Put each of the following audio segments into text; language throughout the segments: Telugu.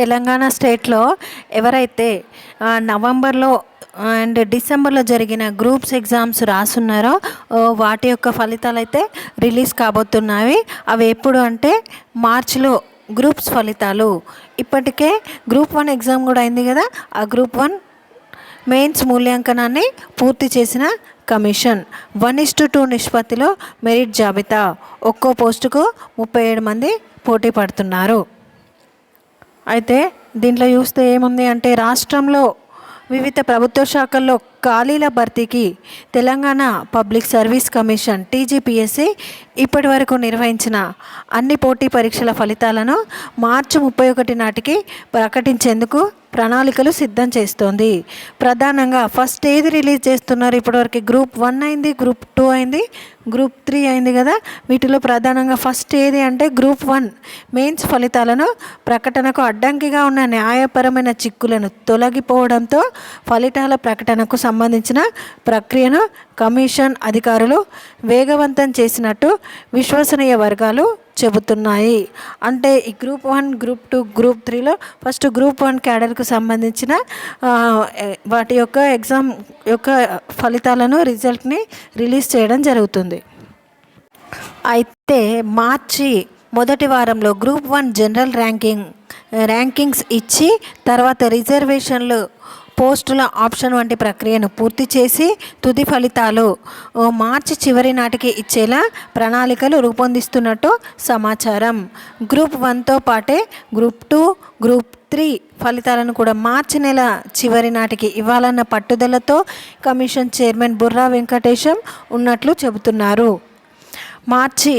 తెలంగాణ స్టేట్లో ఎవరైతే నవంబర్లో అండ్ డిసెంబర్లో జరిగిన గ్రూప్స్ ఎగ్జామ్స్ రాసున్నారో వాటి యొక్క ఫలితాలు అయితే రిలీజ్ కాబోతున్నాయి. అవి ఎప్పుడు అంటే మార్చిలో గ్రూప్స్ ఫలితాలు. ఇప్పటికే గ్రూప్ వన్ ఎగ్జామ్ కూడా అయింది కదా ఆ గ్రూప్ వన్ మెయిన్స్ మూల్యాంకనాన్ని పూర్తి చేసిన commission. One is to two నిష్పత్తిలో మెరిట్ జాబితా. ఒక్కో పోస్టుకు ముప్పై ఏడు మంది పోటీ పడుతున్నారు. అయితే దీంట్లో చూస్తే ఏముంది అంటే రాష్ట్రంలో వివిధ ప్రభుత్వ శాఖల్లో ఖాళీల భర్తీకి Telangana public service commission TGPSC ఇప్పటి వరకు నిర్వహించిన అన్ని పోటీ పరీక్షల ఫలితాలను మార్చి ముప్పై ఒకటి నాటికి ప్రకటించేందుకు ప్రణాళికలు సిద్ధం చేస్తోంది. ప్రధానంగా ఫస్ట్ ఏది రిలీజ్ చేస్తున్నారు? ఇప్పటివరకు గ్రూప్ వన్ అయింది గ్రూప్ టూ అయింది గ్రూప్ త్రీ అయింది కదా? వీటిలో ప్రధానంగా ఫస్ట్ ఏది అంటే గ్రూప్ వన్. మెయిన్స్ ఫలితాలను ప్రకటనకు అడ్డంకిగా ఉన్న న్యాయపరమైన చిక్కులను తొలగిపోవడంతో ఫలితాల ప్రకటనకు సంబంధించిన ప్రక్రియను కమిషన్ అధికారులు వేగవంతం చేసినట్టు విశ్వసనీయ వర్గాలు చెబుతున్నాయి. అంటే ఈ group one group two group త్రీలో ఫస్ట్ గ్రూప్ వన్ క్యాడర్కు సంబంధించిన వాటి యొక్క ఎగ్జామ్ యొక్క ఫలితాలను రిజల్ట్ని రిలీజ్ చేయడం జరుగుతుంది. అయితే మార్చి మొదటి వారంలో group one general ranking rankings ఇచ్చి తర్వాత రిజర్వేషన్లు పోస్టుల ఆప్షన్ వంటి ప్రక్రియను పూర్తి చేసి తుది ఫలితాలు మార్చి చివరి నాటికి ఇచ్చేలా ప్రణాళికలు రూపొందిస్తున్నట్టు సమాచారం. గ్రూప్ వన్తో పాటే గ్రూప్ టూ గ్రూప్ త్రీ ఫలితాలను కూడా మార్చి నెల చివరి నాటికి ఇవ్వాలన్న పట్టుదలతో కమిషన్ చైర్మన్ బుర్రా వెంకటేశం ఉన్నట్లు చెబుతున్నారు. మార్చి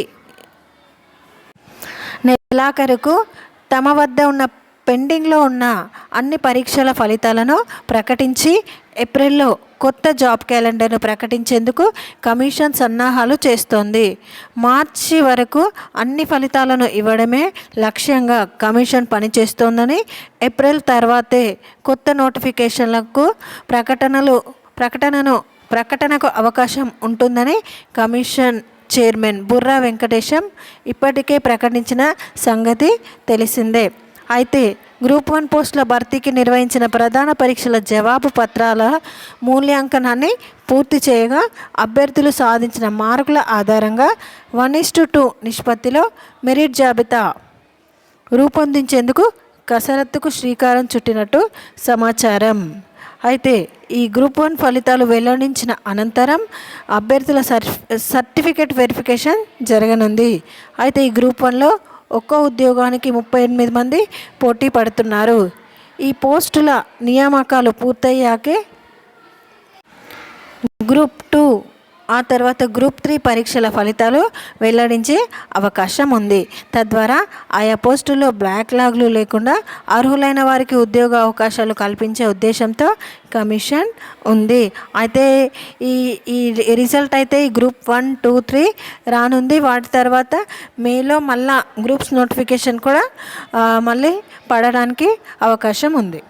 నెలాఖరుకు తమ వద్ద ఉన్న పెండింగ్లో ఉన్న అన్ని పరీక్షల ఫలితాలను ప్రకటించి ఏప్రిల్లో కొత్త జాబ్ క్యాలెండర్ను ప్రకటించేందుకు కమిషన్ సన్నాహాలు చేస్తోంది. మార్చి వరకు అన్ని ఫలితాలను ఇవ్వడమే లక్ష్యంగా కమిషన్ పనిచేస్తోందని ఏప్రిల్ తర్వాతే కొత్త నోటిఫికేషన్లకు ప్రకటనలు ప్రకటనను ప్రకటనకు అవకాశం ఉంటుందని కమిషన్ చైర్మన్ బుర్రా వెంకటేశం ఇప్పటికే ప్రకటించిన సంగతి తెలిసిందే. అయితే గ్రూప్ వన్ పోస్టుల భర్తీకి నిర్వహించిన ప్రధాన పరీక్షల జవాబు పత్రాల మూల్యాంకనాన్ని పూర్తి చేయగా అభ్యర్థులు సాధించిన మార్కుల ఆధారంగా వన్ ఇస్ టు టూ నిష్పత్తిలో మెరిట్ జాబితా రూపొందించేందుకు కసరత్తుకు శ్రీకారం చుట్టినట్టు సమాచారం. అయితే ఈ గ్రూప్ వన్ ఫలితాలు వెల్లడించిన అనంతరం అభ్యర్థుల సర్ సర్టిఫికేట్ వెరిఫికేషన్ జరగనుంది. అయితే ఈ గ్రూప్ వన్లో ఒక్కో ఉద్యోగానికి ముప్పై ఎనిమిది మంది పోటీ పడుతున్నారు. ఈ పోస్టుల నియామకాలు పూర్తయ్యాకే గ్రూప్ టూ ఆ తర్వాత గ్రూప్ త్రీ పరీక్షల ఫలితాలు వెల్లడించే అవకాశం ఉంది. తద్వారా ఆయా పోస్టుల్లో బ్యాక్లాగ్లు లేకుండా అర్హులైన వారికి ఉద్యోగ అవకాశాలు కల్పించే ఉద్దేశంతో కమిషన్ ఉంది. అయితే ఈ ఈ రిజల్ట్ అయితే ఈ గ్రూప్ వన్ టూ త్రీ రానుంది. వాటి తర్వాత మేలో మళ్ళా గ్రూప్స్ నోటిఫికేషన్ కూడా మళ్ళీ పడడానికి అవకాశం ఉంది.